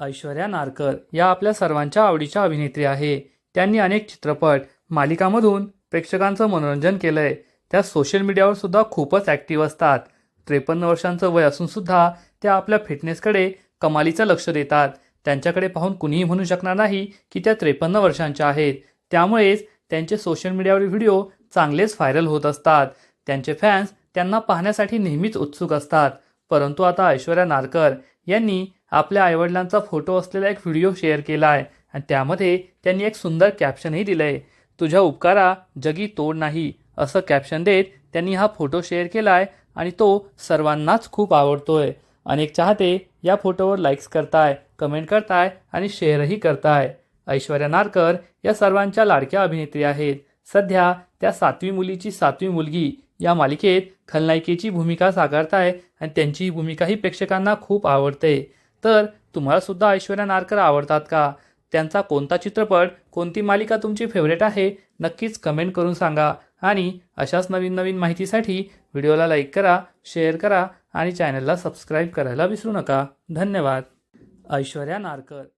ऐश्वर्या नारकर या आपल्या सर्वांच्या आवडीच्या अभिनेत्री आहे. त्यांनी अनेक चित्रपट मालिकामधून प्रेक्षकांचं मनोरंजन केलंय. त्या सोशल मीडियावर सुद्धा खूपच ॲक्टिव्ह असतात. त्रेपन्न वर्षांचं वय असून सुद्धा त्या आपल्या फिटनेसकडे कमालीचं लक्ष देतात. त्यांच्याकडे पाहून कुणीही म्हणू शकणार नाही की त्या त्रेपन्न वर्षांच्या आहेत. त्यामुळेच त्यांचे सोशल मीडियावर व्हिडिओ चांगलेच व्हायरल होत असतात. त्यांचे फॅन्स त्यांना पाहण्यासाठी नेहमीच उत्सुक असतात. परंतु आता ऐश्वर्या नारकर यांनी आपल्या आईवडिलांचा फोटो असलेला एक व्हिडिओ शेअर केला आहे आणि त्यामध्ये त्यांनी एक सुंदर कॅप्शनही दिलं आहे तुझ्या उपकारा जगी तोड नाही असं कॅप्शन देत त्यांनी हा फोटो शेअर केला आहे आणि तो सर्वांनाच खूप आवडतोय. अनेक चाहते या फोटोवर लाईक्स करताय कमेंट करताय आणि शेअरही करताय. ऐश्वर्या नारकर या सर्वांच्या लाडक्या अभिनेत्री आहेत. सध्या त्या सातवी मुलीची सातवी मुलगी या मालिकेत खलनायिकेची भूमिका साकारताय आणि त्यांची ही भूमिकाही प्रेक्षकांना खूप आवडते. तर तुम्हाला सुद्धा ऐश्वर्या नारकर आवडतात का? त्यांचा कोणता चित्रपट कोणती मालिका तुमची फेवरेट आहे नक्कीच कमेंट करून सांगा. आणि अशाच नवीन नवीन माहितीसाठी व्हिडिओला लाईक करा शेअर करा आणि चॅनलला सबस्क्राईब करायला विसरू नका. धन्यवाद. ऐश्वर्या नारकर.